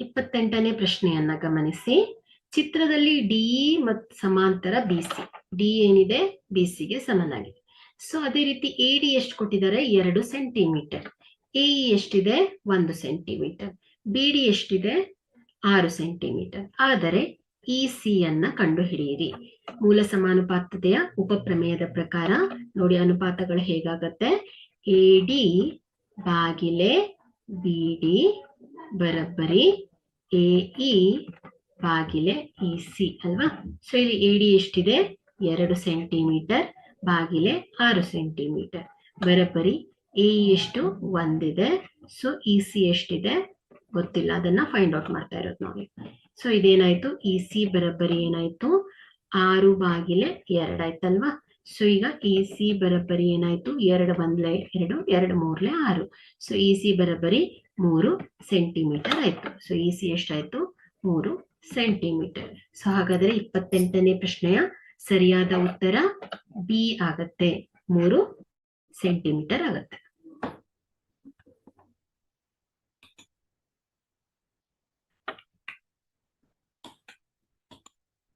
ಇಪ್ಪತ್ತೆಂಟನೇ ಪ್ರಶ್ನೆಯನ್ನ ಗಮನಿಸಿ. ಚಿತ್ರದಲ್ಲಿ ಡಿ ಮತ್ತು ಸಮಾಂತರ ಬಿ ಸಿ ಡಿ ಏನಿದೆ? ಬಿ ಗೆ ಸಮನಾಗಿದೆ. ಸೊ ಅದೇ ರೀತಿ ಎ ಡಿ ಎಷ್ಟು ಕೊಟ್ಟಿದ್ದಾರೆ? ಎರಡು ಸೆಂಟಿಮೀಟರ್ ಎ ಎಷ್ಟಿದೆ? ಒಂದು ಸೆಂಟಿಮೀಟರ್ ಬಿ ಡಿ ಎಷ್ಟಿದೆ? ಆರು ಸೆಂಟಿಮೀಟರ್ ಆದರೆ ಇ ಸಿ ಅನ್ನ ಕಂಡುಹಿಡಿಯಿರಿ. ಮೂಲ ಸಮಾನುಪಾತತೆಯ ಉಪಪ್ರಮೇಯದ ಪ್ರಕಾರ ನೋಡಿ ಅನುಪಾತಗಳು ಹೇಗಾಗತ್ತೆ? ಎ ಡಿ ಬಾಗಿಲೆ ಬಿ ಡಿ ಬರಬ್ಬರಿ, ಎ, ಇ, ಬಾಗಿಲೆ, ಇ, ಸಿ, ಅಲ್ವಾ? ಸೊ ಇಲ್ಲಿ ಎ, ಡಿ ಎಷ್ಟಿದೆ? ಎರಡು ಸೆಂಟಿಮೀಟರ್, ಬಾಗಿಲೆ ಆರು ಸೆಂಟಿಮೀಟರ್. ಬರಬ್ಬರಿ, ಎ ಎಷ್ಟು? ಒಂದಿದೆ. ಸೊ ಇ, ಸಿ ಎಷ್ಟಿದೆ? ಗೊತ್ತಿಲ್ಲ, ಅದನ್ನ ಫೈಂಡ್ ಔಟ್ ಮಾಡ್ತಾ ಇರೋದು ನೋಡಿ. ಸೊ ಇದೇನಾಯ್ತು? ಇ, ಸಿ ಬರಬ್ಬರಿ ಏನಾಯ್ತು? ಆರು ಬಾಗಿಲೆ ಎರಡಾಯ್ತಲ್ವಾ ಸೊ ಈಗ ಇ, ಸಿ ಬರಬ್ಬರಿ ಏನಾಯ್ತು? ಎರಡು ಒಂದ್ಲೆ ಎರಡು ಎರಡು ಮೂರ್ಲೆ ಆರು. ಸೊ ಇ, ಸಿ ಬರಬ್ಬರಿ ಮೂರು ಸೆಂಟಿಮೀಟರ್ ಆಯ್ತು. ಸೊ ಇ ಸಿ ಎಷ್ಟಾಯ್ತು? ಮೂರು ಸೆಂಟಿಮೀಟರ್. ಸೊ ಹಾಗಾದ್ರೆ ಇಪ್ಪತ್ತೆಂಟನೇ ಪ್ರಶ್ನೆಯ ಸರಿಯಾದ ಉತ್ತರ ಬಿ ಆಗತ್ತೆ. ಮೂರು ಸೆಂಟಿಮೀಟರ್ ಆಗತ್ತೆ.